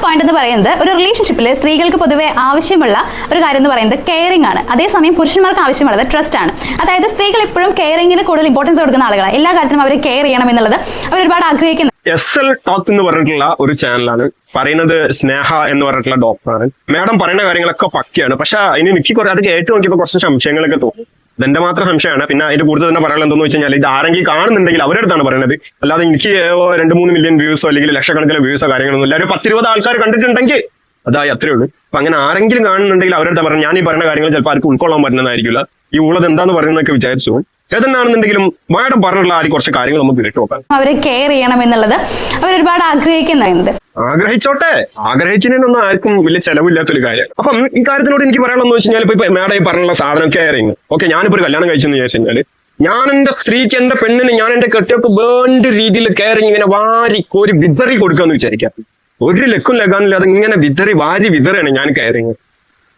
First point എന്ന് പറയുന്നത് ഒരു റിലേഷൻഷിപ്പിൽ സ്ത്രീകൾക്ക് പൊതുവെ ആവശ്യമുള്ള ഒരു കാര്യം എന്ന് പറയുന്നത് കെയറിംഗ് ആണ്. അതേസമയം പുരുഷന്മാർക്ക് ആവശ്യമുള്ളത് ട്രസ്റ്റ് ആണ്. അതായത് സ്ത്രീകൾ ഇപ്പോഴും കെയറിംഗിന് കൂടുതൽ ഇമ്പോർട്ടൻസ് കൊടുക്കുന്ന ആളുകളാണ്. എല്ലാ കാര്യത്തിനും അവർ കെയർ ചെയ്യണം എന്നുള്ളത് അവർ ഒരുപാട് ആഗ്രഹിക്കുന്നു. എസ് എൽ ടോക്ക് എന്ന് പറഞ്ഞിട്ടുള്ള ഒരു ചാനലാണ് പറയുന്നത് സ്നേഹ എന്ന് പറഞ്ഞിട്ടുള്ള ഡോക്ടറാണ് മാഡം പറയുന്ന കാര്യങ്ങളൊക്കെ പക്കയാണ്. പക്ഷെ അതിന് എനിക്ക് അത് കേട്ട് നോക്കിയപ്പോൾ കുറച്ച് സംശയങ്ങളൊക്കെ തോന്നി. ഇതെന്റെ മാത്രം സംശയമാണ്. പിന്നെ അതിന്റെ കൂടുതൽ തന്നെ പറയാനുള്ള എന്താണെന്ന് വെച്ച് കഴിഞ്ഞാൽ ഇത് ആരെങ്കിലും കാണുന്നുണ്ടെങ്കിൽ അവരുടെ അടുത്താണ് പറയുന്നത്. അല്ലാതെ എനിക്ക് രണ്ട് മൂന്ന് മില്യൺ വ്യൂസോ അല്ലെങ്കിൽ ലക്ഷക്കണക്കിന് വ്യൂസോ കാര്യങ്ങളൊന്നും ഇല്ല. ഒരു പത്തിരുപത് ആൾക്കാർ കണ്ടിട്ടുണ്ടെങ്കിൽ അതായത് അത്രേ ഉള്ളൂ. അപ്പൊ അങ്ങനെ ആരെങ്കിലും കാണുന്നുണ്ടെങ്കിൽ അവരുടെ അടുത്ത് ഞാൻ ഈ പറയുന്ന കാര്യങ്ങൾ ചിലപ്പോൾ ആർക്കും ഉൾക്കൊള്ളാൻ പറ്റുന്നതായിരിക്കില്ല. ഈ ഉള്ളത് എന്താന്ന് പറയുന്നതൊക്കെ വിചാരിച്ചു. ഏതെന്നാണെന്നുണ്ടെങ്കിലും മാഡം പറഞ്ഞിട്ടുള്ള ആദ്യം കുറച്ച് കാര്യങ്ങൾ നമുക്ക് വിട്ടു നോക്കാം. അവരെ കെയർ ചെയ്യണം എന്നുള്ളത് അവർ ഒരുപാട് ആഗ്രഹിക്കുന്നുണ്ട്. ആഗ്രഹിച്ചോട്ടെ. ആഗ്രഹിക്കുന്നതിനൊന്നും ആർക്കും വലിയ ചെലവില്ലാത്തൊരു കാര്യം. അപ്പം ഈ കാര്യത്തിനോട് എനിക്ക് പറയാനുള്ളത് വെച്ച് കഴിഞ്ഞാൽ ഇപ്പൊ മാഡം ഈ പറഞ്ഞുള്ള സാധനം കെയറിങ് ഓക്കെ ഞാനിപ്പോ ഒരു കല്യാണം കഴിച്ചെന്ന് വിചാരിച്ചു ഞാൻ എന്റെ സ്ത്രീക്ക് എന്റെ പെണ്ണിന് ഞാൻ എന്റെ കെട്ടിയൊക്കെ വേണ്ട രീതിയിൽ കെയറിങ് ഇങ്ങനെ വാരി കോരി വിതറി കൊടുക്കാന്ന് വിചാരിക്കാം. ഒരു ലക്കും ലഗാനില്ല അത് ഇങ്ങനെ വിതറി വാരി വിതറാണ് ഞാൻ കെയറിങ്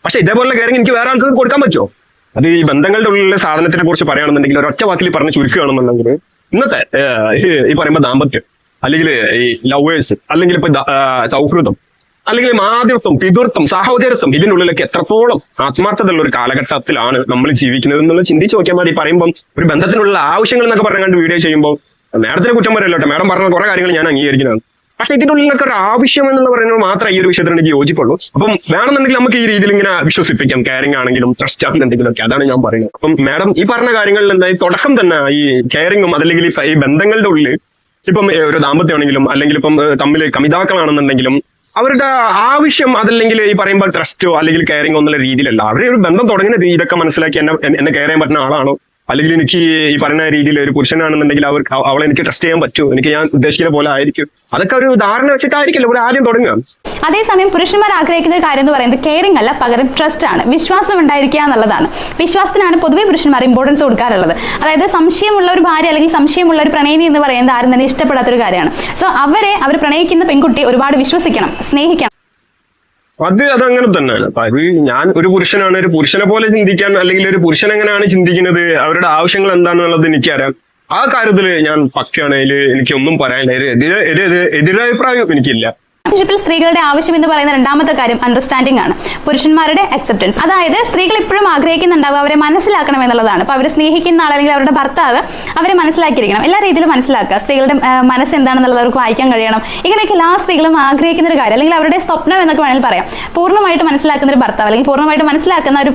പക്ഷെ ഇതേപോലെ കെയറിങ് എനിക്ക് വേറെ ആൾക്കാർക്ക് കൊടുക്കാൻ പറ്റുമോ? അത് ഈ ബന്ധങ്ങളുടെ ഉള്ളിലെ സാധനത്തിനെ കുറിച്ച് പറയുകയാണെന്നുണ്ടെങ്കിൽ ഒരൊറ്റ വാക്കിൽ പറഞ്ഞ് ചുരുക്കുകയാണെന്നുണ്ടെങ്കിൽ ഇന്നത്തെ ഈ- പറയുമ്പോൾ ദാമ്പത്യം അല്ലെങ്കിൽ ഈ ലവേഴ്സ് അല്ലെങ്കിൽ ഇപ്പൊ സൗഹൃദം അല്ലെങ്കിൽ മാതൃത്വം പിതൃത്വം സാഹോദര്യത്വം ഇതിനുള്ളിലൊക്കെ എത്രത്തോളം ആത്മാർത്ഥതയുള്ള ഒരു കാലഘട്ടത്തിലാണ് നമ്മൾ ജീവിക്കുന്നത് എന്നുള്ളത് ചിന്തിച്ച് നോക്കിയാൽ മതി. പറയുമ്പോൾ ഒരു ബന്ധത്തിനുള്ള ആവശ്യങ്ങൾ എന്നൊക്കെ പറഞ്ഞുകൊണ്ട് വീഡിയോ ചെയ്യുമ്പോൾ മാഡത്തിന് കുറ്റം പറയല്ലോട്ടെ മാഡം പറഞ്ഞ കുറെ കാര്യങ്ങൾ ഞാൻ അംഗീകരിക്കുന്നതാണ്. പക്ഷെ ഇതിനുള്ളിലൊക്കെ ഒരു ആവശ്യം എന്നുള്ള പറയുന്നത് മാത്രമേ ഈ ഒരു വിഷയത്തിന് എനിക്ക് യോജിപ്പുള്ളൂ. അപ്പം വേണമെന്നുണ്ടെങ്കിൽ നമുക്ക് ഈ രീതിയിൽ ഇങ്ങനെ വിശ്വസിപ്പിക്കാം. കെയറിംഗ് ആണെങ്കിലും ട്രസ്റ്റ് ആണെന്നുണ്ടെങ്കിലും ഒക്കെ അതാണ് ഞാൻ പറയുന്നത്. അപ്പം മാഡം ഈ പറഞ്ഞ കാര്യങ്ങളിൽ എന്തായി തുടക്കം തന്നെ ഈ കെയറിങ്ങും അതല്ലെങ്കിൽ ഈ ബന്ധങ്ങളുടെ ഉള്ളിൽ ഇപ്പം ഒരു ദാമ്പത്യമാണെങ്കിലും അല്ലെങ്കിൽ ഇപ്പം തമ്മിൽ കമിതാക്കളാണെന്നുണ്ടെങ്കിലും അവരുടെ ആവശ്യം അതല്ലെങ്കിൽ ഈ പറയുമ്പോൾ ട്രസ്റ്റോ അല്ലെങ്കിൽ കെയറിംഗോ എന്നുള്ള രീതിയിലല്ല. അവരുടെ ഒരു ബന്ധം തുടങ്ങുന്ന ഇതൊക്കെ മനസ്സിലാക്കി എന്നെ എന്നെ കെയർ ചെയ്യാൻ പറ്റുന്ന ആളാണോ? അല്ലെങ്കിൽ എനിക്ക് ഈ പറയുന്ന രീതിയിൽ ഒരു പുരുഷനാണെന്നുണ്ടെങ്കിൽ അവർ അവ- അവളെ എനിക്ക് ട്രസ്റ്റ് ചെയ്യാൻ പറ്റൂ. എനിക്ക് ഞാൻ ഉദ്ദേശിക്കുന്ന പോലെ ആയിരിക്കും. അതൊക്കെ ഒരു ധാരണ വെച്ചിട്ടായിരിക്കില്ല? ഇവിടെ ആദ്യം തുടങ്ങുക. അതേസമയം പുരുഷന്മാർ ആഗ്രഹിക്കുന്ന ഒരു കാര്യം എന്ന് പറയുന്നത് കെയറിംഗ് അല്ല പകരം ട്രസ്റ്റ് ആണ്. വിശ്വാസം ഉണ്ടായിരിക്കുക എന്നുള്ളതാണ്. വിശ്വാസത്തിനാണ് പൊതുവെ പുരുഷന്മാർ ഇമ്പോർട്ടൻസ് കൊടുക്കാറുള്ളത്. അതായത് സംശയമുള്ള ഒരു ഭാര്യ അല്ലെങ്കിൽ സംശയമുള്ള ഒരു പ്രണയിനി എന്ന് പറയുന്നത് ആരും തന്നെ ഇഷ്ടപ്പെടാത്തൊരു കാര്യമാണ്. സോ അവരെ അവർ പ്രണയിക്കുന്ന പെൺകുട്ടി ഒരുപാട് വിശ്വസിക്കണം സ്നേഹിക്കണം. അത് അതങ്ങനെ തന്നെ അത് ഞാൻ ഒരു പുരുഷനാണ് ഒരു പുരുഷനെ പോലെ ചിന്തിക്കാൻ അല്ലെങ്കിൽ ഒരു പുരുഷൻ എങ്ങനെയാണ് ചിന്തിക്കുന്നത് അവരുടെ ആവശ്യങ്ങൾ എന്താണെന്നുള്ളത് എനിക്കറിയാം. ആ കാര്യത്തിൽ ഞാൻ പക്കയാണ് എനിക്ക് എനിക്കൊന്നും പറയാനില്ല. എതിരഭിപ്രായം എനിക്കില്ല. റിലേഷൻഷിപ്പിൽ സ്ത്രീകളുടെ ആവശ്യം എന്ന് പറയുന്ന രണ്ടാമത്തെ കാര്യം അണ്ടർസ്റ്റാൻഡിംഗ് ആണ്. പുരുഷന്മാരുടെ അക്സെപ്റ്റൻസ് അതായത് സ്ത്രീകൾ ഇപ്പോഴും ആഗ്രഹിക്കുന്നുണ്ടാവുക അവരെ മനസ്സിലാക്കണം എന്നുള്ളതാണ്. അപ്പൊ അവരെ സ്നേഹിക്കുന്ന ആൾ അല്ലെങ്കിൽ അവരുടെ ഭർത്താവ് അവരെ മനസ്സിലാക്കിയിരിക്കണം. എല്ലാ രീതിയിലും മനസ്സിലാക്കുക. സ്ത്രീകളുടെ മനസ്സ് എന്താണെന്നുള്ളത് അവർക്ക് വായിക്കാൻ കഴിയണം. ഇങ്ങനെയൊക്കെ എല്ലാ സ്ത്രീകളും ആഗ്രഹിക്കുന്ന ഒരു കാര്യം. അല്ലെങ്കിൽ അവരുടെ സ്വപ്നം എന്നൊക്കെ വേണമെങ്കിൽ പറയാം. പൂർണമായിട്ട് മനസ്സിലാക്കുന്ന ഒരു ഭർത്താവ് അല്ലെങ്കിൽ പൂർണമായിട്ട് മനസ്സിലാക്കുന്ന ഒരു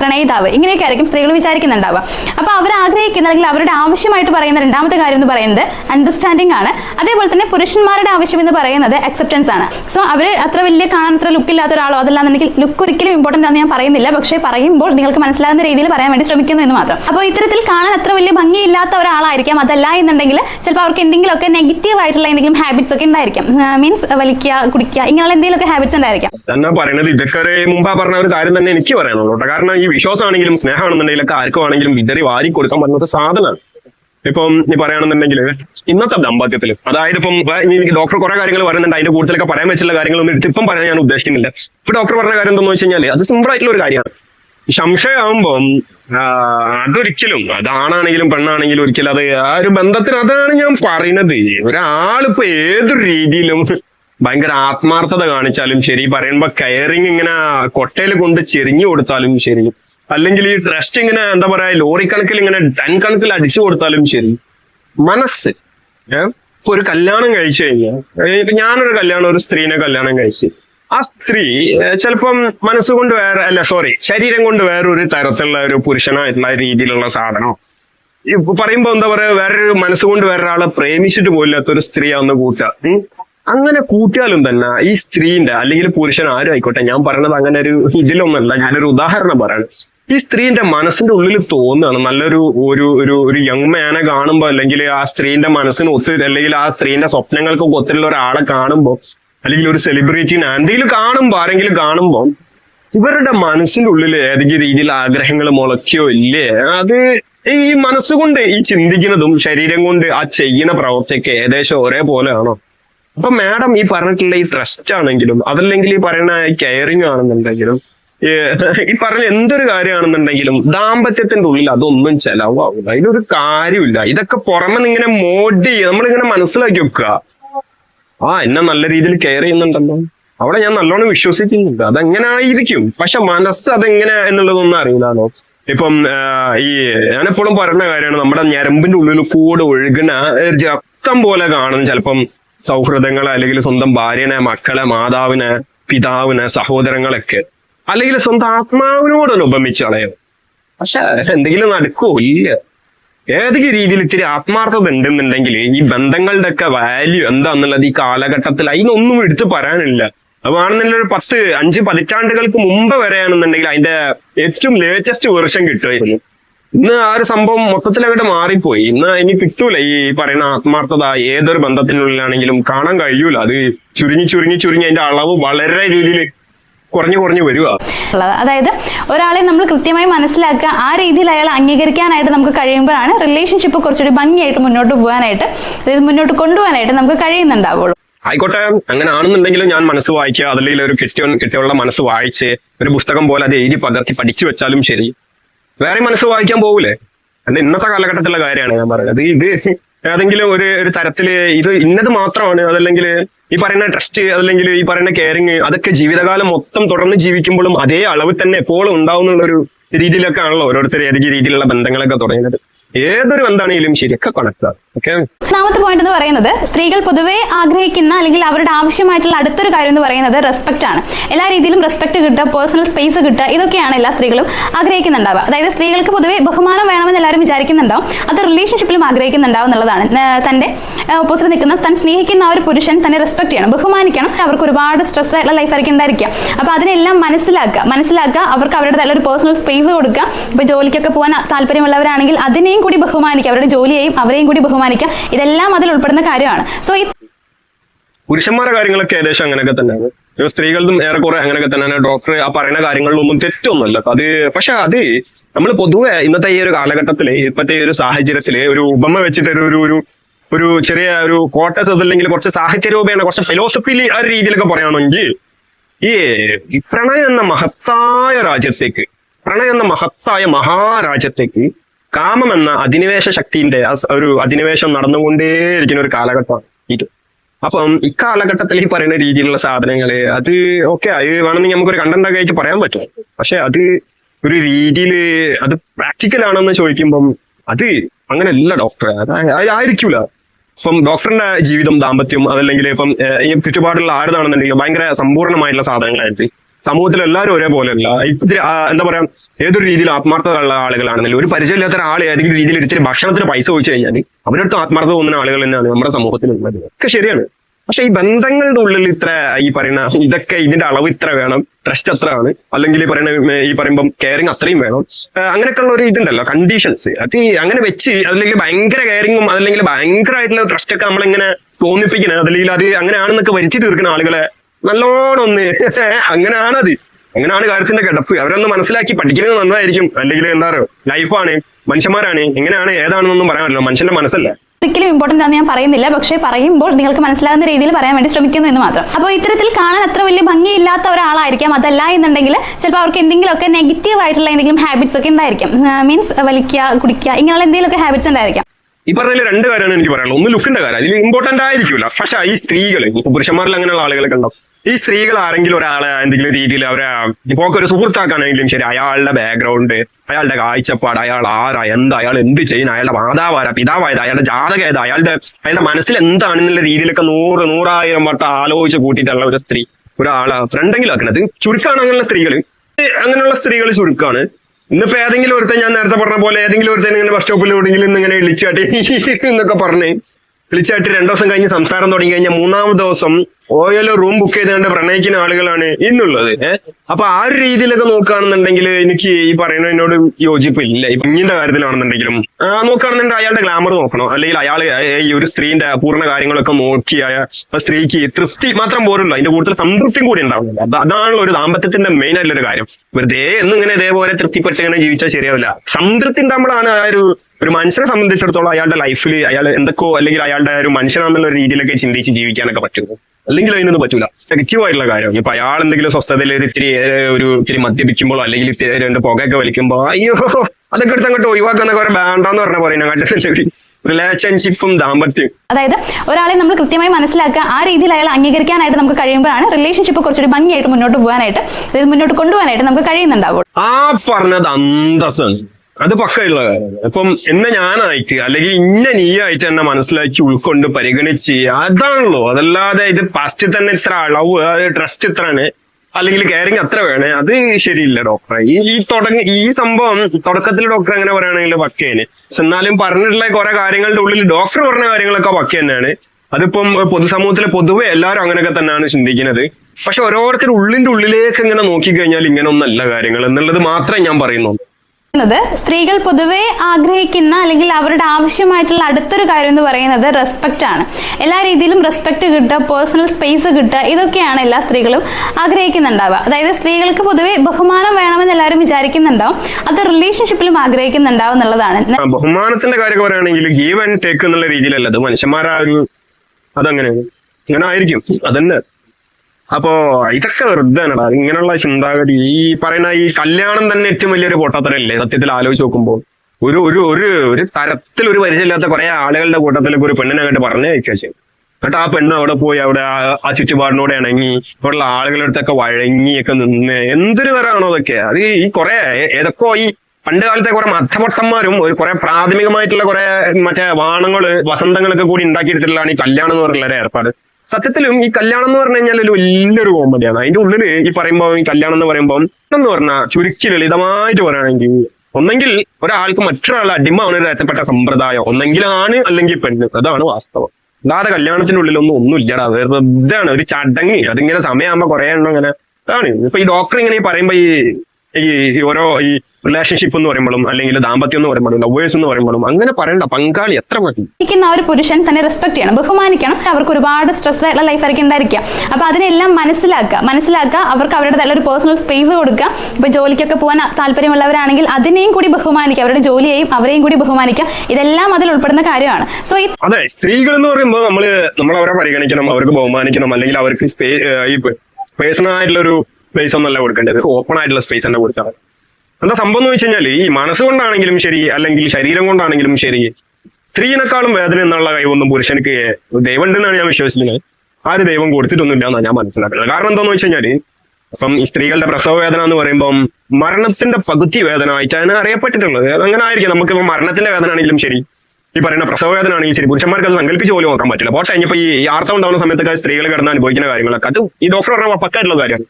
പ്രണയിതാവ് ഇങ്ങനെയൊക്കെ ആയിരിക്കും സ്ത്രീകൾ വിചാരിക്കുന്നുണ്ടാവുക. അപ്പൊ അവർ ആഗ്രഹിക്കുന്ന അല്ലെങ്കിൽ അവരുടെ ആവശ്യമായിട്ട് പറയുന്ന രണ്ടാമത്തെ കാര്യം എന്ന് പറയുന്നത് അണ്ടർസ്റ്റാൻഡിംഗ് ആണ്. അതേപോലെ തന്നെ പുരുഷന്മാരുടെ ആവശ്യം എന്ന് പറയുന്നത് അക്സെപ്റ്റൻസ് ആണ്. സോ അവർ അത്ര വലിയ കാണാൻ അത്ര ലുക്ക് ഇല്ലാത്ത ഒരാളോ അതല്ലാന്നുണ്ടെങ്കിൽ ലുക്ക് ഒരിക്കലും ഇമ്പോർട്ടന്റ് ആണെന്ന് ഞാൻ പറയുന്നില്ല. പക്ഷേ പറയുമ്പോൾ നിങ്ങൾക്ക് മനസ്സിലാകുന്ന രീതിയിൽ പറയാൻ വേണ്ടി ശ്രമിക്കുന്നു എന്ന് മാത്രം. അപ്പോൾ ഇത്തരത്തിൽ കാണാൻ അത്ര വലിയ ഭംഗിയില്ലാത്ത ഒരാളായിരിക്കാം അതല്ല എന്നുണ്ടെങ്കിൽ ചിലപ്പോൾ അവർക്ക് എന്തെങ്കിലുമൊക്കെ നെഗറ്റീവ് ആയിട്ടുള്ള എന്തെങ്കിലും ഹാബിറ്റ്സ് ഒക്കെ ഉണ്ടായിരിക്കാം. മീൻസ് വലിക്കുക കുടിക്കുക ഇങ്ങനെയുള്ള എന്തെങ്കിലുമൊക്കെ ഹാബിറ്റ്സ് ഉണ്ടായിരിക്കാം. എന്നാ പറയുന്നത് ഇതൊക്കെ മുമ്പ് പറഞ്ഞ ഒരു കാര്യം തന്നെ എനിക്ക് പറയാനുള്ളൂ കാരണം ഈ വിശ്വാസമാണെങ്കിലും സ്നേഹമാണെന്നുണ്ടെങ്കിലൊക്കെ ആർക്കും ആണെങ്കിലും വിതറി വാരി കൊടുക്കാൻ പറ്റുന്ന സാധനമാണ്. ഇപ്പം നീ പറയുകയാണെന്നുണ്ടെങ്കിൽ ഇന്നത്തെ ദാമ്പത്യത്തിൽ അതായത് ഇപ്പം ഡോക്ടർ കുറെ കാര്യങ്ങൾ പറയുന്നുണ്ട് അതിന്റെ കൂടുതലൊക്കെ പറയാൻ വെച്ചുള്ള കാര്യങ്ങളൊന്നും എടുത്ത് ഇപ്പം പറയാൻ ഞാൻ ഉദ്ദേശിക്കുന്നില്ല. ഇപ്പൊ ഡോക്ടർ പറഞ്ഞ കാര്യം എന്താണെന്ന് വെച്ച് കഴിഞ്ഞാൽ അത് സിമ്പിൾ ആയിട്ടുള്ള ഒരു കാര്യമാണ് സംശയമാകുമ്പം അതൊരിക്കലും അതാണാണെങ്കിലും പെണ്ണാണെങ്കിലും ഒരിക്കലും അത് ആ ഒരു ബന്ധത്തിന് അതാണ് ഞാൻ പറയുന്നത്. ഒരാളിപ്പോ ഏതൊരു രീതിയിലും ഭയങ്കര ആത്മാർത്ഥത കാണിച്ചാലും ശരി പറയുമ്പോ കയറിങ് ഇങ്ങനെ കൊട്ടയിൽ കൊണ്ട് ചെരിഞ്ഞു കൊടുത്താലും ശരി. അല്ലെങ്കിൽ ഈ ട്രസ്റ്റ് ഇങ്ങനെ എന്താ പറയാ ലോറി കണക്കിൽ ഇങ്ങനെ ടൺ കണക്കിൽ അടിച്ചു കൊടുത്താലും ശരി. മനസ്സ് ഇപ്പൊ ഒരു കല്യാണം കഴിച്ചു കഴിഞ്ഞാൽ ഞാനൊരു കല്യാണം ഒരു സ്ത്രീനെ കല്യാണം കഴിച്ചു. ആ സ്ത്രീ ചിലപ്പം മനസ്സുകൊണ്ട് വേറെ അല്ല സോറി ശരീരം കൊണ്ട് വേറെ ഒരു തരത്തിലുള്ള ഒരു പുരുഷനായിട്ടുള്ള രീതിയിലുള്ള സാധനം. പറയുമ്പോ എന്താ പറയാ വേറൊരു മനസ്സുകൊണ്ട് വേറൊരാളെ പ്രേമിച്ചിട്ട് ഒരു സ്ത്രീയാന്ന് കൂട്ടുക. അങ്ങനെ കൂട്ടിയാലും തന്നെ ഈ സ്ത്രീന്റെ അല്ലെങ്കിൽ പുരുഷൻ ആരും ആയിക്കോട്ടെ ഞാൻ പറയണത് അങ്ങനെ ഒരു ഇതിലൊന്നല്ല ഞാനൊരു ഉദാഹരണം പറയാണ്. ഈ സ്ത്രീന്റെ മനസ്സിന്റെ ഉള്ളിൽ തോന്നുകയാണ് നല്ലൊരു ഒരു ഒരു ഒരു യങ് മാനെ കാണുമ്പോ അല്ലെങ്കിൽ ആ സ്ത്രീന്റെ മനസ്സിന് ഒത്തിരി അല്ലെങ്കിൽ ആ സ്ത്രീന്റെ സ്വപ്നങ്ങൾക്കൊക്കെ ഒത്തിരിയുള്ള ഒരാളെ കാണുമ്പോൾ അല്ലെങ്കിൽ ഒരു സെലിബ്രിറ്റീനെ എന്തെങ്കിലും കാണുമ്പോ ആരെങ്കിലും കാണുമ്പോൾ ഇവരുടെ മനസ്സിന്റെ ഉള്ളിൽ ഏതെങ്കിലും രീതിയിൽ ആഗ്രഹങ്ങൾ മുളയ്ക്കോ ഇല്ലേ? അത് ഈ മനസ്സുകൊണ്ട് ഈ ചിന്തിക്കുന്നതും ശരീരം കൊണ്ട് ആ ചെയ്യുന്ന പ്രവൃത്തിയൊക്കെ ഏകദേശം ഒരേപോലെയാണോ? അപ്പൊ മാഡം ഈ പറഞ്ഞിട്ടുള്ള ഈ ട്രസ്റ്റ് ആണെങ്കിലും അതല്ലെങ്കിൽ ഈ പറയുന്ന കെയറിങ് ആണെന്നുണ്ടെങ്കിലും ഈ പറഞ്ഞ എന്തൊരു കാര്യമാണെന്നുണ്ടെങ്കിലും ദാമ്പത്യത്തിന്റെ ഉള്ളിൽ അതൊന്നും ചെലവാകില്ല അതിലൊരു കാര്യമില്ല. ഇതൊക്കെ പുറമെ ഇങ്ങനെ മോഡി നമ്മളിങ്ങനെ മനസ്സിലാക്കി വെക്കുക. ആ എന്നെ നല്ല രീതിയിൽ കെയർ ചെയ്യുന്നുണ്ടല്ലോ. അവിടെ ഞാൻ നല്ലോണം വിശ്വസിക്കുന്നുണ്ട്. അതെങ്ങനെ ആയിരിക്കും പക്ഷെ മനസ്സ് അതെങ്ങനെ എന്നുള്ളതൊന്നും അറിയില്ലാണോ ഇപ്പം ഈ ഞാനെപ്പോഴും പറയുന്ന കാര്യമാണ്. നമ്മുടെ ഞരമ്പിന്റെ ഉള്ളിൽ കൂടെ ഒഴുകുന്ന രക്തം പോലെ കാണും. ചിലപ്പം സൗഹൃദങ്ങളെ അല്ലെങ്കിൽ സ്വന്തം ഭാര്യനെ മക്കളെ മാതാവിനെ പിതാവിനെ സഹോദരങ്ങളൊക്കെ അല്ലെങ്കിൽ സ്വന്തം ആത്മാവിനോടൊന്ന് ഉപമിച്ച് കളയോ. പക്ഷെ എന്തെങ്കിലും നടക്കുമോ ഇല്ല. ഏതൊക്കെ രീതിയിൽ ഇത്തിരി ആത്മാർത്ഥത ഉണ്ടെന്നുണ്ടെങ്കിൽ ഈ ബന്ധങ്ങളുടെ ഒക്കെ വാല്യൂ എന്താന്നുള്ളത് ഈ കാലഘട്ടത്തിൽ അതിനൊന്നും എടുത്തു പറയാനില്ല. അതാണെന്നുള്ള ഒരു പത്ത് അഞ്ച് പതിറ്റാണ്ടുകൾക്ക് മുമ്പ് വരെയാണെന്നുണ്ടെങ്കിൽ അതിന്റെ ഏറ്റവും ലേറ്റസ്റ്റ് വെർഷൻ കിട്ടുമായിരുന്നു. ഇന്ന് ആ ഒരു സംഭവം മൊത്തത്തിൽ അങ്ങോട്ട് മാറിപ്പോയി. ഇന്ന് ഇനി കിട്ടൂല ഈ പറയുന്ന ആത്മാർത്ഥത ഏതൊരു ബന്ധത്തിനുള്ളിലാണെങ്കിലും കാണാൻ കഴിയൂല. അത് ചുരുങ്ങി ചുരുങ്ങി ചുരുങ്ങി അതിന്റെ അളവ് വളരെ രീതിയിൽ കുറഞ്ഞു കുറഞ്ഞു വരിക അതായത് ഒരാളെ നമ്മൾ കൃത്യമായി മനസ്സിലാക്കുക ആ രീതിയിൽ അയാളെ അംഗീകരിക്കാനായിട്ട് നമുക്ക് കഴിയുമ്പോഴാണ് റിലേഷൻഷിപ്പ് കുറച്ചുകൂടി ഭംഗിയായിട്ട് മുന്നോട്ട് പോകാനായിട്ട് അതായത് മുന്നോട്ട് കൊണ്ടുപോകാനായിട്ട് നമുക്ക് കഴിയുന്നുണ്ടാവുള്ളൂ. ആയിക്കോട്ടെ അങ്ങനെ ആണെന്നുണ്ടെങ്കിലും ഞാൻ മനസ്സ് വായിക്കുക അതല്ലെങ്കിൽ ഒരു കെട്ടിയ കെട്ടിയുള്ള മനസ്സ് വായിച്ച് ഒരു പുസ്തകം പോലെ അത് എഴുതി പകർത്തി പഠിച്ചു വെച്ചാലും ശരി. വേറെ മനസ്സ് വായിക്കാൻ പോകൂലേ അത് ഇന്നത്തെ കാലഘട്ടത്തിലെ കാര്യമാണ് ഞാൻ പറയുന്നത്. ഇത് ഏതെങ്കിലും ഒരു ഒരു തരത്തിൽ ഇത് ഇന്നത് മാത്രമാണ്. അതല്ലെങ്കിൽ ഈ പറയുന്ന ട്രസ്റ്റ് അതല്ലെങ്കിൽ ഈ പറയുന്ന കെയറിങ് അതൊക്കെ ജീവിതകാലം മൊത്തം തുടർന്ന് ജീവിക്കുമ്പോഴും അതേ അളവ് തന്നെ എപ്പോഴും ഉണ്ടാവുന്നുള്ള ഒരു രീതിയിലൊക്കെ ആണല്ലോ ഓരോരുത്തർ ഏതെങ്കിലും രീതിയിലുള്ള ബന്ധങ്ങളൊക്കെ തുടങ്ങുന്നത്. ഏതൊരു ബന്ധാണെങ്കിലും ശരിയൊക്കെ കണക്റ്റാണ് ഓക്കെ മൂന്നാമത്തെ പോയിന്റ് എന്ന് പറയുന്നത് സ്ത്രീകൾ പൊതുവെ ആഗ്രഹിക്കുന്ന അല്ലെങ്കിൽ അവരുടെ ആവശ്യമായിട്ടുള്ള അടുത്തൊരു കാര്യം എന്ന് പറയുന്നത് റെസ്പെക്ട് ആണ്. എല്ലാ രീതിയിലും റെസ്പെക്ട് കിട്ടുക പേഴ്സണൽ സ്പേസ് കിട്ടുക ഇതൊക്കെയാണ് എല്ലാ സ്ത്രീകളും ആഗ്രഹിക്കുന്നുണ്ടാവുക. അതായത് സ്ത്രീകൾക്ക് പൊതുവെ ബഹുമാനം വേണമെന്ന് എല്ലാവരും വിചാരിക്കുന്നുണ്ടാവും. അത് റിലേഷൻഷിപ്പിലും ആഗ്രഹിക്കുന്നുണ്ടാവും എന്നുള്ളതാണ്. തന്റെ ഓപ്പോസിറ്റ് നിൽക്കുന്ന താൻ സ്നേഹിക്കുന്ന ആ ഒരു പുരുഷൻ തന്നെ റെസ്പെക്ട് ചെയ്യണം ബഹുമാനിക്കണം. അവർക്ക് ഒരുപാട് സ്ട്രെസ് ആയിട്ടുള്ള ലൈഫ് ആയിരിക്കും ഉണ്ടായിരിക്കുക. അപ്പൊ അതിനെല്ലാം മനസ്സിലാക്കുക. മനസ്സിലാക്കുക അവർക്ക് അവരുടെ നല്ലൊരു പേഴ്സണൽ സ്പേസ് കൊടുക്കുക. ഇപ്പൊ ജോലിക്കൊക്കെ പോകാൻ താല്പര്യമുള്ളവരാണെങ്കിൽ അതിനെയും കൂടി ബഹുമാനിക്കുക അവരുടെ ജോലിയെയും അവരെയും കൂടി ബഹുമാനിക്കുക ഇതെല്ലാം അതിൽ ഉൾപ്പെടുന്ന കാര്യമാണ്. സോ പുരുഷന്മാരുടെ കാര്യങ്ങളൊക്കെ ഏകദേശം അങ്ങനെയൊക്കെ തന്നെയാണ്. ഇപ്പൊ സ്ത്രീകളുടെ ഏറെക്കുറെ അങ്ങനെയൊക്കെ തന്നെയാണ്. ഡോക്ടർ ആ പറയുന്ന കാര്യങ്ങളിലൊന്നും തെറ്റൊന്നുമല്ല. അത് പക്ഷെ അത് നമ്മൾ പൊതുവെ ഇന്നത്തെ ഈ ഒരു കാലഘട്ടത്തിൽ ഇപ്പത്തെ ഈ ഒരു സാഹചര്യത്തിൽ ഒരു ഉപമ വെച്ചിട്ട് ഒരു ഒരു ഒരു ചെറിയ ഒരു കോട്ടസ് അല്ലെങ്കിൽ കുറച്ച് സാഹിത്യ രൂപേണ കുറച്ച് ഫിലോസഫിയിൽ ആ ഒരു രീതിയിലൊക്കെ പറയുകയാണെങ്കിൽ ഈ പ്രണയം എന്ന മഹത്തായ രാജ്യത്തേക്ക് പ്രണയം എന്ന മഹത്തായ മഹാരാജ്യത്തേക്ക് കാമം എന്ന അധിനിവേശ ശക്തിന്റെ ഒരു അധിനിവേശം നടന്നുകൊണ്ടേയിരിക്കുന്ന ഒരു കാലഘട്ടമാണ് ഇത്. അപ്പം ഇക്കാലഘട്ടത്തിൽ ഈ പറയുന്ന രീതിയിലുള്ള സാധനങ്ങൾ അത് ഓക്കെ അത് വേണമെങ്കിൽ നമുക്കൊരു കണ്ടന്റ് ഒക്കെ ആയിട്ട് പറയാൻ പറ്റും. പക്ഷെ അത് ഒരു രീതിയിൽ അത് പ്രാക്ടിക്കൽ ആണെന്ന് ചോദിക്കുമ്പം അത് അങ്ങനെയല്ല ഡോക്ടർ അത് ആയിരിക്കൂല. ഇപ്പം ഡോക്ടറിന്റെ ജീവിതം ദാമ്പത്യം അതല്ലെങ്കിൽ ഇപ്പം ഈ ചുറ്റുപാടുള്ള ആരുതാണെന്നുണ്ടെങ്കിൽ ഭയങ്കര സമ്പൂർണമായിട്ടുള്ള സാധനങ്ങളായിട്ട് സമൂഹത്തിൽ എല്ലാവരും ഒരേപോലെ അല്ല ഇത്തിരി എന്താ പറയാ ഏതൊരു രീതിയിൽ ആത്മാർത്ഥതയുള്ള ആളുകളാണെങ്കിലും ഒരു പരിചയമില്ലാത്ത ഒരാൾ ഏതെങ്കിലും രീതിയിൽ ഇത്തിരി ഭക്ഷണത്തിന് പൈസ ചോദിച്ചു കഴിഞ്ഞാൽ അവരടുത്ത് ആത്മാർത്ഥത തോന്നുന്ന ആളുകൾ തന്നെയാണ് നമ്മുടെ സമൂഹത്തിൽ ഉള്ളത് ഒക്കെ ശരിയാണ്. പക്ഷെ ഈ ബന്ധങ്ങളുടെ ഉള്ളിൽ ഇത്ര ഈ പറയുന്ന ഇതൊക്കെ ഇതിന്റെ അളവ് ഇത്ര വേണം ട്രസ്റ്റ് അത്ര ആണ്. അല്ലെങ്കിൽ ഈ പറയുന്ന ഈ പറയുമ്പം കെയറിങ് അത്രയും വേണം. അങ്ങനെയൊക്കെ അങ്ങനെയൊക്കെയുള്ള ഒരു ഇതുണ്ടല്ലോ കണ്ടീഷൻസ് അത് അങ്ങനെ വെച്ച് അതല്ലെങ്കിൽ ഭയങ്കര കെയറിങ്ങും അതല്ലെങ്കിൽ ഭയങ്കരമായിട്ടുള്ള ട്രസ്റ്റ് ഒക്കെ നമ്മളിങ്ങനെ തോന്നിപ്പിക്കുന്നത് അതല്ലെങ്കിൽ അത് അങ്ങനെയാണെന്നൊക്കെ വരുത്തി തീർക്കുന്ന ആളുകളെ നല്ലോണം ഒന്ന്. അങ്ങനെയാണത് അങ്ങനെയാണ് കാര്യത്തിന്റെ കിടപ്പ്. അവരൊന്ന് മനസ്സിലാക്കി പഠിക്കുന്നത് നന്നായിരിക്കും. അല്ലെങ്കിൽ എന്താ പറയുക ലൈഫാണ് മനുഷ്യന്മാരാണ് എങ്ങനെയാണ് ഏതാണെന്നൊന്നും പറയാൻ മനുഷ്യന്റെ മനസ്സല്ല? ഒരിക്കലും ഇമ്പോർട്ടന്റ് ആണെന്ന് ഞാൻ പറയുന്നില്ല. പക്ഷേ പറയുമ്പോൾ നിങ്ങൾക്ക് മനസ്സിലാകുന്ന രീതിയിൽ പറയാൻ വേണ്ടി ശ്രമിക്കുന്നു എന്ന് മാത്രം. അപ്പോൾ ഇത്തരത്തിൽ കാണാൻ അത്ര വലിയ ഭംഗിയില്ലാത്ത ഒരാളായിരിക്കാം അതല്ല എന്നുണ്ടെങ്കിൽ ചിലപ്പോൾ അവർക്ക് എന്തെങ്കിലുമൊക്കെ നെഗറ്റീവ് ആയിട്ടുള്ള എന്തെങ്കിലും ഹാബിറ്റ്സ് ഒക്കെ ഉണ്ടായിരിക്കും. മീൻസ് വലിക്കുക കുടിക്കുക ഇങ്ങനെയുള്ള എന്തെങ്കിലുമൊക്കെ ഹാബിറ്റ്സ് ഉണ്ടായിരിക്കാം. ഈ പറഞ്ഞതിൽ രണ്ട് കാര്യമാണ് എനിക്ക് പറയാനുള്ളത്. ഒന്ന് ലുക്കിന്റെ കാര്യം. അതിൽ ഇമ്പോർട്ടന്റ് ആയിരിക്കില്ല പക്ഷെ ഈ സ്ത്രീകൾ ഇപ്പൊ പുരുഷന്മാരിൽ അങ്ങനെയുള്ള ആളുകളെ കണ്ടോ ഈ സ്ത്രീകൾ ആരെങ്കിലും ഒരാളെ എന്തെങ്കിലും രീതിയിൽ അവരെ ഇപ്പൊ ഒരു സുഹൃത്താക്കാണെങ്കിലും ശരി അയാളുടെ ബാക്ക്ഗ്രൗണ്ട് അയാളുടെ കാഴ്ചപ്പാട് അയാൾ ആരാ എന്താ അയാൾ എന്ത് ചെയ്യുന്ന അയാളുടെ മാതാവാരാ പിതാവായത് അയാളുടെ ജാതക ഏതാ അയാളുടെ അയാളുടെ മനസ്സിൽ എന്താണെന്നുള്ള രീതിയിലൊക്കെ നൂറ് നൂറായിരം വട്ടം ആലോചിച്ച് കൂട്ടിയിട്ടുള്ള ഒരു സ്ത്രീ ഒരാളെ ഫ്രണ്ടെങ്കിലും ആക്കണത്. ചുരുക്കാണ് അങ്ങനെയുള്ള സ്ത്രീകൾ അങ്ങനെയുള്ള സ്ത്രീകൾ ചുരുക്കാണ്. ഇന്നിപ്പോ ഏതെങ്കിലും ഒരുത്തൻ ഞാൻ നേരത്തെ പറഞ്ഞ പോലെ ഏതെങ്കിലും ഒരുത്തൻ ഇങ്ങനെ ബസ് സ്റ്റോപ്പിൽ എവിടെയെങ്കിലും ഇങ്ങനെ വിളിച്ചാട്ടി എന്നൊക്കെ പറഞ്ഞ് വിളിച്ചാട്ടി രണ്ടു ദിവസം കഴിഞ്ഞ് സംസാരം തുടങ്ങി കഴിഞ്ഞാൽ മൂന്നാമത് ദിവസം ഓയോയിലോ റൂം ബുക്ക് ചെയ്തുകൊണ്ട് പ്രണയിക്കുന്ന ആളുകളാണ് ഇന്നുള്ളത്. ഏഹ്? അപ്പൊ ആ ഒരു രീതിയിലൊക്കെ നോക്കുകയാണെന്നുണ്ടെങ്കിൽ എനിക്ക് ഈ പറയുന്നതിനോട് യോജിപ്പില്ല. കുഞ്ഞിന്റെ കാര്യത്തിലാണെന്നുണ്ടെങ്കിലും നോക്കുകയാണെന്നുണ്ടെങ്കിൽ അയാളുടെ ഗ്ലാമർ നോക്കണം. അല്ലെങ്കിൽ അയാൾ ഈ ഒരു സ്ത്രീന്റെ പൂർണ കാര്യങ്ങളൊക്കെ നോക്കി അയാ- ആ സ്ത്രീക്ക് തൃപ്തി മാത്രം പോരല്ലോ അതിന്റെ കൂടുതൽ സംതൃപ്തിയും കൂടി ഉണ്ടാവുന്നില്ല. അത് അതാണല്ലോ ഒരു ദാമ്പത്യത്തിന്റെ മെയിൻ ആയിട്ടുള്ള ഒരു കാര്യം. വെറുതെ എന്നും ഇങ്ങനെ ഇതേപോലെ തൃപ്തിപ്പെട്ട് ഇങ്ങനെ ജീവിച്ചാൽ ശരിയാവില്ല. സംതൃപ്തി ഉണ്ടാകുമ്പോഴാണ് ആ ഒരു ഒരു മനുഷ്യനെ സംബന്ധിച്ചിടത്തോളം അയാളുടെ ലൈഫിൽ അയാൾ എന്തൊക്കെയോ അല്ലെങ്കിൽ അയാളുടെ ഒരു മനുഷ്യനാണെന്നുള്ള രീതിയിലൊക്കെ ചിന്തിച്ച് ജീവിക്കാനൊക്കെ പറ്റുന്നു അല്ലെങ്കിൽ അതിനൊന്നും പറ്റൂല. നെഗറ്റീവ് ആയിട്ടുള്ള കാര്യം. ഇപ്പൊ അയാൾ എന്തെങ്കിലും സ്വസ്ഥതയിൽ ഇത്തിരി ഒരു ഇത്തിരി മദ്യപിക്കുമ്പോൾ അല്ലെങ്കിൽ ഇത്തിരി രണ്ട് പുകയൊക്കെ വലിക്കുമ്പോൾ അയ്യോ അതൊക്കെ എടുത്ത് അങ്ങോട്ട് ഒഴിവാക്കുന്ന കുറെ വേണ്ടെന്ന് പറഞ്ഞ കണ്ടിട്ടുണ്ട്. റിലേഷൻഷിപ്പും ദാമ്പത്യം. അതായത് ഒരാളെ നമ്മൾ കൃത്യമായി മനസ്സിലാക്കുക ആ രീതിയിൽ അയാൾ അംഗീകരിക്കാനായിട്ട് നമുക്ക് കഴിയുമ്പോഴാണ് റിലേഷൻഷിപ്പ് കുറച്ചുകൂടി ഭംഗിയായിട്ട് മുന്നോട്ട് പോകാനായിട്ട് ഇത് മുന്നോട്ട് കൊണ്ടുപോകാനായിട്ട് നമുക്ക് കഴിയുന്നുണ്ടാവുള്ളൂ. ആ പറഞ്ഞത് അന്തസ്സാണ്. അത് പക്കയുള്ള കാര്യമാണ്. അപ്പം എന്നെ ഞാനായിട്ട് അല്ലെങ്കിൽ ഇന്ന ആയിട്ട് എന്നെ മനസ്സിലാക്കി ഉൾക്കൊണ്ട് പരിഗണിച്ച് അതാണല്ലോ. അതല്ലാതെ ഇത് ഫസ്റ്റ് തന്നെ ഇത്ര അളവ് ട്രസ്റ്റ് ഇത്രയാണ്. അല്ലെങ്കിൽ കെയറിങ് അത്ര വേണേ. അത് ശരിയില്ല ഡോക്ടറെ ഈ ഈ തുടങ്ങി ഈ സംഭവം തുടക്കത്തിൽ ഡോക്ടർ അങ്ങനെ പറയുകയാണെങ്കിൽ പക്കേന് എന്നാലും പറഞ്ഞിട്ടുള്ള കുറെ കാര്യങ്ങളുടെ ഉള്ളിൽ ഡോക്ടർ പറഞ്ഞ കാര്യങ്ങളൊക്കെ പക്ക തന്നെയാണ്. അതിപ്പം പൊതുസമൂഹത്തിലെ പൊതുവെ എല്ലാവരും അങ്ങനെയൊക്കെ തന്നെയാണ് ചിന്തിക്കുന്നത്. പക്ഷെ ഓരോരുത്തർ ഉള്ളിന്റെ ഉള്ളിലേക്ക് ഇങ്ങനെ നോക്കിക്കഴിഞ്ഞാൽ ഇങ്ങനെ ഒന്നല്ല കാര്യങ്ങൾ. എന്നുള്ളത് മാത്രമേ ഞാൻ പറയുന്നുള്ളൂ. പറയുന്നത് സ്ത്രീകൾ പൊതുവെ ആഗ്രഹിക്കുന്ന അല്ലെങ്കിൽ അവരുടെ ആവശ്യമായിട്ടുള്ള അടുത്തൊരു കാര്യം എന്ന് പറയുന്നത് റെസ്പെക്റ്റ് ആണ്. എല്ലാ രീതിയിലും റെസ്പെക്ട് കിട്ടുക പേഴ്സണൽ സ്പേസ് കിട്ടുക ഇതൊക്കെയാണ് എല്ലാ സ്ത്രീകളും ആഗ്രഹിക്കുന്നുണ്ടാവുക. അതായത് സ്ത്രീകൾക്ക് പൊതുവെ ബഹുമാനം വേണമെന്ന് എല്ലാവരും വിചാരിക്കുന്നുണ്ടാവും. അത് റിലേഷൻഷിപ്പിലും ആഗ്രഹിക്കുന്നുണ്ടാവും എന്നുള്ളതാണ്. ബഹുമാനത്തിന്റെ കാര്യം പറയുകയാണെങ്കിൽ ഗീവ് ആൻഡ് ടേക്ക് എന്നുള്ള രീതിയിലല്ല. അത് മനുഷ്യന്മാരാ ഒരു അതങ്ങനെ ഇങ്ങനെ ആയിരിക്കും. അതന്നെ. അപ്പോ ഇതൊക്കെ വെറുതെ ഇങ്ങനെയുള്ള ചിന്താഗതി. ഈ പറയുന്ന ഈ കല്യാണം തന്നെ ഏറ്റവും വലിയൊരു പൊട്ടത്തരല്ലേ? സത്യത്തിൽ ആലോചിച്ച് നോക്കുമ്പോൾ. ഒരു ഒരു ഒരു ഒരു തരത്തിൽ ഒരു പരിചയമില്ലാത്ത കുറെ ആളുകളുടെ കൂട്ടത്തിലേക്ക് ഒരു പെണ്ണിനെ കണ്ട് പറഞ്ഞു കഴിക്കാൻ ചെയ്യും. എന്നിട്ട് ആ പെണ്ണ് അവിടെ പോയി അവിടെ ആ- ചുറ്റുപാടിനോട് ഇണങ്ങി ഇവിടെയുള്ള ആളുകളുടെ അടുത്തൊക്കെ വഴങ്ങിയൊക്കെ നിന്ന് എന്തൊരു തരമാണോ അതൊക്കെ? അത് ഈ കുറെ ഏതൊക്കെ ഈ പണ്ട് കാലത്തെ കുറെ മധ്യപൊട്ടന്മാരും ഒരു കുറെ പ്രാഥമികമായിട്ടുള്ള കുറെ മറ്റേ വാണങ്ങൾ വസന്തങ്ങളൊക്കെ കൂടി ഉണ്ടാക്കിയെടുത്തിട്ടുള്ളതാണ് ഈ കല്യാണം എന്ന് പറഞ്ഞുള്ള ഏർപ്പാട്. സത്യത്തിലും ഈ കല്യാണം എന്ന് പറഞ്ഞു കഴിഞ്ഞാൽ ഒരു വലിയൊരു കോമഡിയാണ് അതിന്റെ ഉള്ളിൽ ഈ പറയുമ്പോൾ ഈ കല്യാണം എന്ന് പറയുമ്പോൾ എന്ന് പറഞ്ഞാൽ ചുരുക്കി ലളിതമായിട്ട് പറയുകയാണെങ്കിൽ ഒന്നെങ്കിൽ ഒരാൾക്ക് മറ്റൊരാളെ അടിമ ആണ് ഒരു എത്തപ്പെട്ട സമ്പ്രദായം ഒന്നെങ്കിൽ ആണ് അല്ലെങ്കിൽ പെണ്ണ്. അതാണ് വാസ്തവം. അല്ലാതെ കല്യാണത്തിന്റെ ഉള്ളിലൊന്നും ഒന്നും ഇല്ലടാ വെറുതെ ഇതാണ് ഒരു ചടങ്ങ്. അതിങ്ങനെ സമയമാകുമ്പോ കുറെ എണ്ണം ഇങ്ങനെ. അതാണ്. ഇപ്പൊ ഈ ഡോക്ടർ ഇങ്ങനെ പറയുമ്പോ ഈ ഓരോ ഈ റിലേഷൻഷിപ്പ് എന്ന് പറയുമ്പോഴും അല്ലെങ്കിൽ ദാമ്പത്യം എന്ന് പറയുമ്പോഴും ലവേഴ്സ് എന്ന് പറയുമ്പോഴും അങ്ങനെ പറയണ്ട പങ്കാളി എത്ര മതി? ഇരിക്കുന്ന ഒരു പുരുഷൻ തന്നെ റെസ്പെക്ട് ചെയ്യണം ബഹുമാനിക്കണം. അവർക്ക് ഒരുപാട് സ്ട്രെസ് ആയിട്ടുള്ള ലൈഫ് ആയിരിക്കും ഉണ്ടായിരിക്കുക. അപ്പൊ അതിനെല്ലാം മനസ്സിലാക്കുക. മനസ്സിലാക്കുക അവർക്ക് അവരുടെ നല്ലൊരു പേഴ്സണൽ സ്പേസ് കൊടുക്കുക. ഇപ്പൊ ജോലിക്കൊക്കെ പോകാൻ താല്പര്യമുള്ളവരാണെങ്കിൽ അതിനെയും കൂടി ബഹുമാനിക്കുക. അവരുടെ ജോലിയെയും അവരെയും കൂടി ബഹുമാനിക്കുക. ഇതെല്ലാം അതിൽ ഉൾപ്പെടുന്ന കാര്യമാണ്. സോ അതെ സ്ത്രീകൾ എന്ന് പറയുമ്പോൾ നമ്മൾ നമ്മൾ അവരെ പരിഗണിക്കണം അവർക്ക് ബഹുമാനിക്കണം അല്ലെങ്കിൽ അവർക്ക് സ്പേ ഈ പേഴ്സണൽ ആയിട്ടുള്ള ഒരു സ്പേസ് ഒന്നല്ല കൊടുക്കേണ്ടത്. ഓപ്പൺ ആയിട്ടുള്ള സ്പേസ് തന്നെ കൊടുത്താൽ മതി. എന്താ സംഭവം എന്ന് വെച്ച് കഴിഞ്ഞാൽ ഈ മനസ്സുകൊണ്ടാണെങ്കിലും ശരി അല്ലെങ്കിൽ ശരീരം കൊണ്ടാണെങ്കിലും ശരി സ്ത്രീനെക്കാളും വേദന എന്നുള്ള കഴിവൊന്നും പുരുഷനക്ക് ദൈവം ഉണ്ടെന്നാണ് ഞാൻ വിശ്വസിക്കുന്നത്. ആ ഒരു ദൈവം കൊടുത്തിട്ടൊന്നുമില്ല എന്നാണ് ഞാൻ മനസ്സിലാക്കുന്നത്. കാരണം എന്താന്ന് വെച്ച് കഴിഞ്ഞാൽ അപ്പം ഈ സ്ത്രീകളുടെ പ്രസവ വേദന എന്ന് പറയുമ്പം മരണത്തിന്റെ പകുതി വേദന ആയിട്ടാണ് അറിയപ്പെട്ടിട്ടുള്ളത്. അങ്ങനെ ആയിരിക്കും. നമുക്കിപ്പോൾ മരണത്തിന്റെ വേദന ആണെങ്കിലും ശരി ഈ പറയുന്ന പ്രസവ വേദന ആണെങ്കിലും ശരി പുരുഷന്മാർക്ക് അത് സങ്കല്പിച്ച് പോലും നോക്കാൻ പറ്റില്ല. പോട്ടെ ഇപ്പൊ ഈ ആർത്തം ഉണ്ടാവുന്ന സമയത്തൊക്കെ സ്ത്രീകൾ കിടന്ന് അനുഭവിക്കുന്ന കാര്യങ്ങളൊക്കെ അത് ഈ ഡോക്ടർ പറഞ്ഞ പക്കായിട്ടുള്ള കാര്യമാണ്.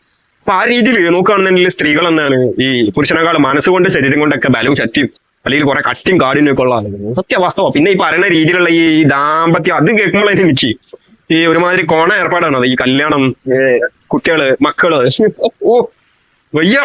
അപ്പൊ ആ രീതിയിൽ നോക്കുകയാണെന്നുണ്ടെങ്കിൽ സ്ത്രീകൾ എന്നാണ് ഈ പുരുഷനേക്കാൾ മനസ്സുകൊണ്ട് ശരീരം കൊണ്ടൊക്കെ ബലവും ശക്തിയും അല്ലെങ്കിൽ കുറെ കട്ടിയും കാടിനും ഒക്കെ ഉള്ള ആളുകൾ സത്യവാസ്തവം പിന്നെ ഈ പറയുന്ന രീതിയിലുള്ള ഈ ദാമ്പത്യം അത് കേൾക്കുമ്പോൾ എനിക്ക് ഈ ഒരുമാതിരി കോണ ഏർപ്പാടാണ് ഈ കല്യാണം കുട്ടികൾ മക്കൾ ഓ വയ്യ